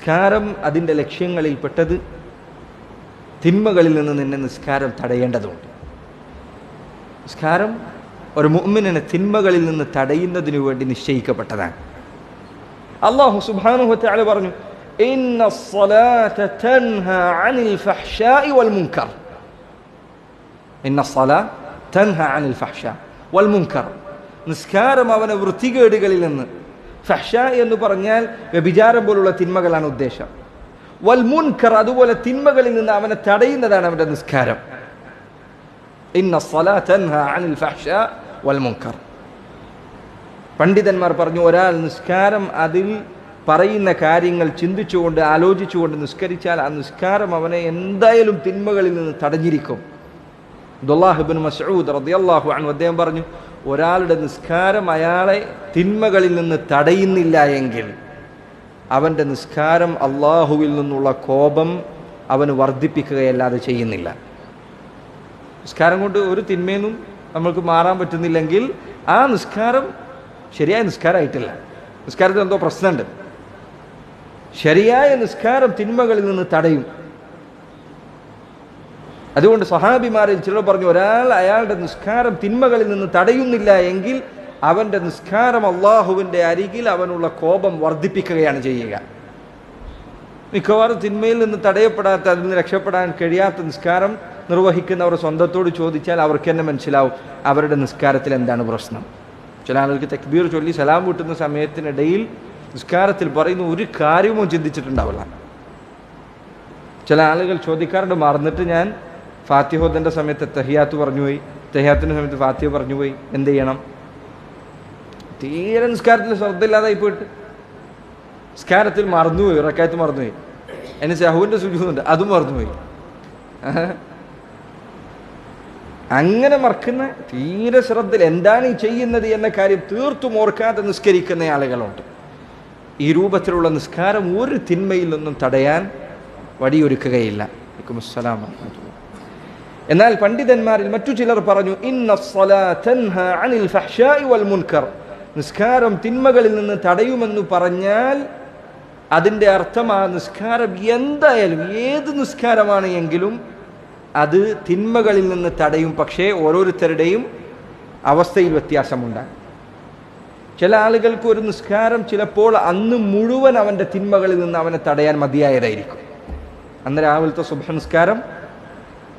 നിസ്കാരം അതിന്റെ ലക്ഷ്യങ്ങളിൽപ്പെട്ടത് തിന്മകളിൽ നിന്ന് നിന്നെ നിസ്കാരം തടയേണ്ടതുണ്ട്. നിസ്കാരം ഒരു മുമ്മിനെ തിന്മകളിൽ നിന്ന് തടയുന്നതിനു വേണ്ടി നിശ്ചയിക്കപ്പെട്ടതാണ്. അള്ളാഹു സുബാനുഹത്തെ പറഞ്ഞു നിസ്കാരം അവനെ വൃത്തികേടുകളിൽ നിന്ന് ഫഷ എന്ന് പറഞ്ഞാൽ വ്യഭിചാരം പോലുള്ള തിന്മകളാണ് ഉദ്ദേശം. വൽ മുൻകർ അതുപോലെ തിന്മകളിൽ നിന്ന് അവനെ തടയുന്നതാണ് അവന്റെ നിസ്കാരം. ഇന്ന വൽ പണ്ഡിതന്മാർ പറഞ്ഞു ഒരാൾ നിസ്കാരം അതിൽ പറയുന്ന കാര്യങ്ങൾ ചിന്തിച്ചുകൊണ്ട് ആലോചിച്ചുകൊണ്ട് നിസ്കരിച്ചാൽ ആ നിസ്കാരം അവനെ എന്തായാലും തിന്മകളിൽ നിന്ന് തടഞ്ഞിരിക്കും. അദ്ദേഹം പറഞ്ഞു ഒരാളുടെ നിസ്കാരം അയാളെ തിന്മകളിൽ നിന്ന് തടയുന്നില്ല എങ്കിൽ അവന്റെ നിസ്കാരം അള്ളാഹുവിൽ നിന്നുള്ള കോപം അവന് വർദ്ധിപ്പിക്കുകയല്ലാതെ ചെയ്യുന്നില്ല. നിസ്കാരം കൊണ്ട് ഒരു തിന്മയൊന്നും നമ്മൾക്ക് മാറാൻ പറ്റുന്നില്ലെങ്കിൽ ആ നിസ്കാരം ശരിയായ നിസ്കാരമായിട്ടില്ല. നിസ്കാരത്തിൽ എന്തോ പ്രശ്നമുണ്ട്. ശരിയായ നിസ്കാരം തിന്മകളിൽ നിന്ന് തടയും. അതുകൊണ്ട് സഹാബിമാരിൽ ചിലർ പറഞ്ഞു ഒരാൾ അയാളുടെ നിസ്കാരം തിന്മകളിൽ നിന്ന് തടയുന്നില്ല എങ്കിൽ അവന്റെ നിസ്കാരം അള്ളാഹുവിന്റെ അരികിൽ അവനുള്ള കോപം വർദ്ധിപ്പിക്കുകയാണ് ചെയ്യുക. മിക്കവാറും തിന്മയിൽ നിന്ന് തടയപ്പെടാത്ത അതിൽ നിന്ന് രക്ഷപ്പെടാൻ കഴിയാത്ത നിസ്കാരം നിർവഹിക്കുന്നവർ സ്വന്തത്തോട് ചോദിച്ചാൽ അവർക്ക് തന്നെ മനസ്സിലാവും അവരുടെ നിസ്കാരത്തിൽ എന്താണ് പ്രശ്നം. ചില ആളുകൾക്ക് തക്ബീർ ചൊല്ലി സലാം കൂട്ടുന്ന സമയത്തിനിടയിൽ നിസ്കാരത്തിൽ പറയുന്ന ഒരു കാര്യവും ചിന്തിച്ചിട്ടുണ്ടാവില്ല. ചില ആളുകൾ ചോദിക്കാറുണ്ട് മറന്നിട്ട് ഞാൻ ഫാത്തിഹോദന്റെ സമയത്ത് തെഹിയാത്ത് പറഞ്ഞുപോയി തെഹിയാത്തിന്റെ സമയത്ത് ഫാത്തിഹ പറഞ്ഞുപോയി എന്ത് ചെയ്യണം? തീരെ നിസ്കാരത്തിൽ ശ്രദ്ധയില്ലാതായി പോയിട്ട്. നിസ്കാരത്തിൽ മറന്നുപോയി റക്കായത്ത് മറന്നുപോയി എന്നെ സഹുവിന്റെ സുജൂന്നുണ്ട് അതും മറന്നുപോയി അങ്ങനെ മറക്കുന്ന തീരെ ശ്രദ്ധയിൽ എന്താണ് ഈ ചെയ്യുന്നത് എന്ന കാര്യം തീർത്തും ഓർക്കാതെ നിസ്കരിക്കുന്ന ആളുകളുണ്ട്. ഈ രൂപത്തിലുള്ള നിസ്കാരം ഒരു തിന്മയിൽ നിന്നും തടയാൻ വടിയൊരുക്കുകയില്ല വലൈക്കും അസ്സലാം. എന്നാൽ പണ്ഡിതന്മാരിൽ മറ്റു ചിലർ പറഞ്ഞു അനിൽ വൽ മുൻകർ. നിസ്കാരം തിന്മകളിൽ നിന്ന് തടയുമെന്ന് പറഞ്ഞാൽ അതിന്റെ അർത്ഥം ആ നിസ്കാരം എന്തായാലും ഏത് നിസ്കാരമാണ് എങ്കിലും അത് തിന്മകളിൽ നിന്ന് തടയും പക്ഷേ ഓരോരുത്തരുടെയും അവസ്ഥയിൽ വ്യത്യാസമുണ്ട് ചില ആളുകൾക്ക് ഒരു നിസ്കാരം ചിലപ്പോൾ അന്ന് മുഴുവൻ അവന്റെ തിന്മകളിൽ നിന്ന് അവനെ തടയാൻ മതിയായതായിരിക്കും. അന്ന് രാവിലത്തെ സുഭ നിസ്കാരം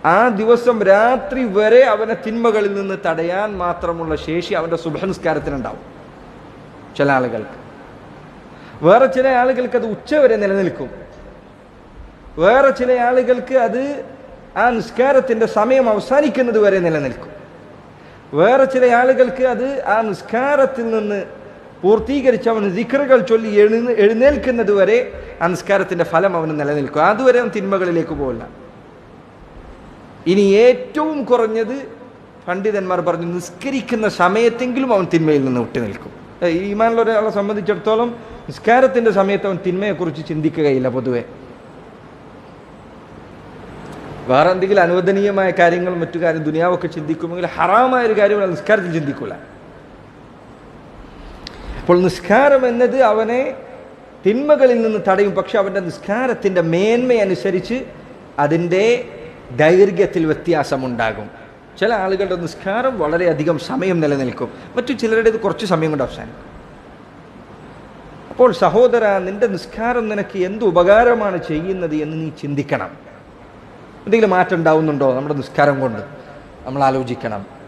ആ ദിവസം രാത്രി വരെ അവനെ തിന്മകളിൽ നിന്ന് തടയാൻ മാത്രമുള്ള ശേഷി അവന്റെ സുഭസംസ്കാരത്തിനുണ്ടാവും ചില ആളുകൾക്ക്. വേറെ ചില ആളുകൾക്ക് അത് ഉച്ചവരെ നിലനിൽക്കും. വേറെ ചില ആളുകൾക്ക് അത് ആ നിസ്കാരത്തിന്റെ സമയം അവസാനിക്കുന്നത് വരെ നിലനിൽക്കും. വേറെ ചില ആളുകൾക്ക് അത് ആ നിസ്കാരത്തിൽ നിന്ന് പൂർത്തീകരിച്ച് അവൻ ദിക്കറുകൾ ചൊല്ലി എഴുന്ന എഴുന്നേൽക്കുന്നത് വരെ ആ നിസ്കാരത്തിന്റെ ഫലം അവന് നിലനിൽക്കും. അതുവരെ അവൻ തിന്മകളിലേക്ക് പോകില്ല ഇനി ഏറ്റവും കുറഞ്ഞത് പണ്ഡിതന്മാർ പറഞ്ഞു നിസ്കരിക്കുന്ന സമയത്തെങ്കിലും അവൻ തിന്മയിൽ നിന്ന് വിട്ടു നിൽക്കും. ഈമാനുള്ള ഒരാളെ സംബന്ധിച്ചിടത്തോളം നിസ്കാരത്തിന്റെ സമയത്ത് അവൻ തിന്മയെക്കുറിച്ച് ചിന്തിക്കുകയില്ല പൊതുവെ. വേറെ എന്തെങ്കിലും അനുവദനീയമായ കാര്യങ്ങൾ മറ്റു കാര്യം ദുനിയാവൊക്കെ ചിന്തിക്കുമെങ്കിൽ ഹറാമായ ഒരു കാര്യം നിസ്കാരത്തിൽ ചിന്തിക്കൂല. അപ്പോൾ നിസ്കാരം എന്നത് അവനെ തിന്മകളിൽ നിന്ന് തടയും പക്ഷെ അവന്റെ നിസ്കാരത്തിന്റെ മേന്മയനുസരിച്ച് അതിന്റെ ദൈർഘ്യത്തിൽ വ്യത്യാസമുണ്ടാകും. ചില ആളുകളുടെ നിസ്കാരം വളരെയധികം സമയം നിലനിൽക്കും. മറ്റു ചിലരുടേത് കുറച്ച് സമയം കൊണ്ട് അവസാനിക്കും. അപ്പോൾ സഹോദര നിന്റെ നിസ്കാരം നിനക്ക് എന്ത് ഉപകാരമാണ് ചെയ്യുന്നത് എന്ന് നീ ചിന്തിക്കണം. എന്തെങ്കിലും മാറ്റം ഉണ്ടാവുന്നുണ്ടോ നമ്മുടെ നിസ്കാരം കൊണ്ട്? നമ്മൾ ആലോചിക്കണം.